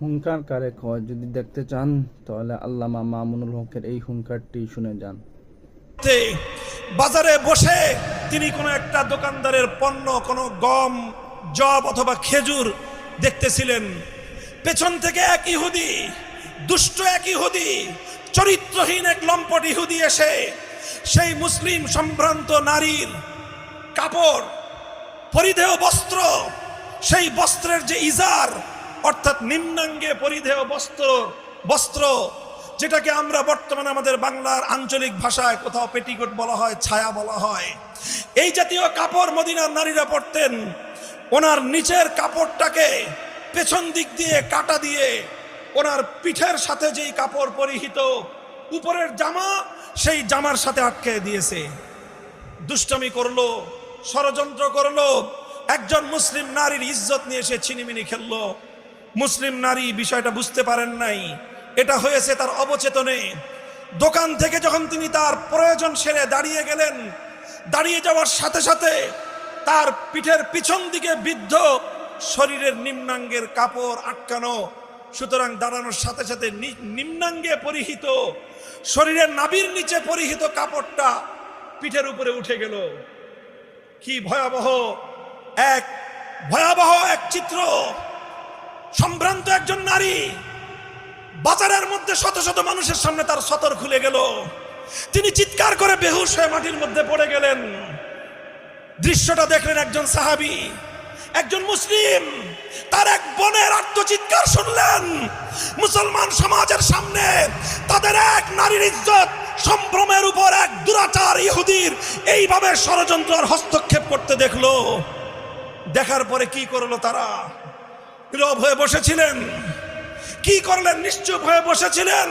হুঙ্কার কারে কয়? যদি দেখতে চান, তাহলে আল্লামা মামুনুল হকের এই হুঙ্কারটি শুনে যান। বাজারে বসে তিনি কোনো একটা দোকানদারের পণ্য, কোনো গম, জব অথবা খেজুর দেখতেছিলেন। পেছন থেকে এক ইহুদি, দুষ্ট এক ইহুদি, চরিত্রহীন এক লম্পট ইহুদি এসে সেই মুসলিম সম্ভ্রান্ত নারীর কাপড়, পরিধেয় বস্ত্র, সেই বস্ত্রের যে ইজার অর্থাৎ নিম্নাঙ্গে পরিধেয় বস্ত্র বস্ত্র, যেটাকে আমরা বর্তমানে আমাদের বাংলার আঞ্চলিক ভাষায় কোথাও পেটিকোট বলা হয়, ছায়া বলা হয়। এই জাতীয় কাপড় মদিনার নারীরা পরতেন। ওনার নিচের কাপড়টাকে পেছন দিক দিয়ে কাটা দিয়ে ওনার পিঠের সাথে যেই কাপড় পরিহিত, উপরের জামা সেই জামার সাথে আটকে দিয়েছে। দুষ্টমি করল, ষড়যন্ত্র করল, একজন মুসলিম নারীর ইজ্জত নিয়ে এসে ছিনিমিনি খেললো। মুসলিম নারী বিষয়টা বুঝতে পারেন নাই। এটা হয়েছে তার অবচেতনে। দোকান থেকে যখন তিনি তার প্রয়োজন সেরে দাঁড়িয়ে গেলেন, দাঁড়িয়ে যাওয়ার সাথে সাথে তার পিঠের পিছন দিকে বৃদ্ধ শরীরের নিম্নাঙ্গের কাপড় আটকানো, সুতরাং দাঁড়ানোর সাথে সাথে নিম্নাঙ্গে পরিহিত, শরীরের নাবির নিচে পরিহিত কাপড়টা পিঠের উপরে উঠে গেল। কি ভয়াবহ, এক ভয়াবহ এক চিত্র। সম্ভ্রান্ত একজন নারী। বাজারের মধ্যে শত শত মানুষের সামনে তার সতর খুলে গেল। তিনি চিৎকার করে বেহুশ হয়ে মাটির মধ্যে পড়ে গেলেন। দৃশ্যটা দেখলেন একজন সাহাবী, একজন মুসলিম। তার এক বোনের আত্মচিৎকার শুনলেন। মুসলমান সমাজের সামনে তাদের এক নারীর ইজ্জত, সম্ভ্রমের উপর এক দুরাচার ইহুদির এইভাবে ষড়যন্ত্র আর হস্তক্ষেপ করতে দেখল। দেখার পরে কি করল তারা? নীরব হয়ে বসেছিলেন। কি করলেন? নিশ্চুপ হয়ে বসেছিলেন?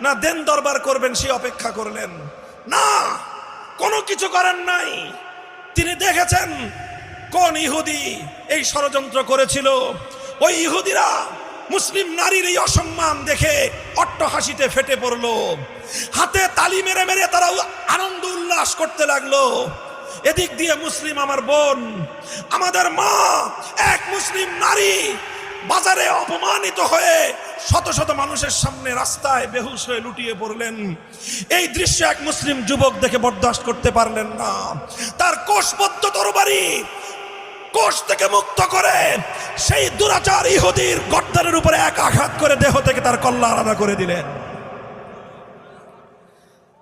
না দেন দরবার করবেন, সে অপেক্ষা করলেন। না, কোনো কিছু করেন নাই। তিনি দেখেছেন কোন ইহুদি এই ষড়যন্ত্র করেছিল। ওই ইহুদিরা মুসলিম নারীর এই অসম্মান দেখে অট্ট হাসিতে ফেটে পড়ল। হাতে তালি মেরে মেরে তারা আনন্দ উল্লাস করতে লাগল। এদিক দিয়ে মুসলিম, আমার বোন, আমাদের মা মুসলিম নারী বাজারে অপমানিত হয়ে শত শত মানুষের সামনে রাস্তায় বেহুশ হয়ে লুটিয়ে পড়লেন। এই দৃশ্য এক মুসলিম যুবক দেখে বরদাস্ত করতে পারলেন না। তার কোষবদ্ধ তরবারি কোষ থেকে মুক্ত করে সেই দুরাচার ইহুদির গর্দানের উপরে এক আঘাত করে দেহ থেকে তার কল্লা আলাদা করে দিলেন।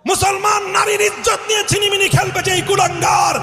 মুসলমান নারীর ইজ্জত নিয়ে ছিনিমিনি খেলবে যে এই কুলাঙ্গার।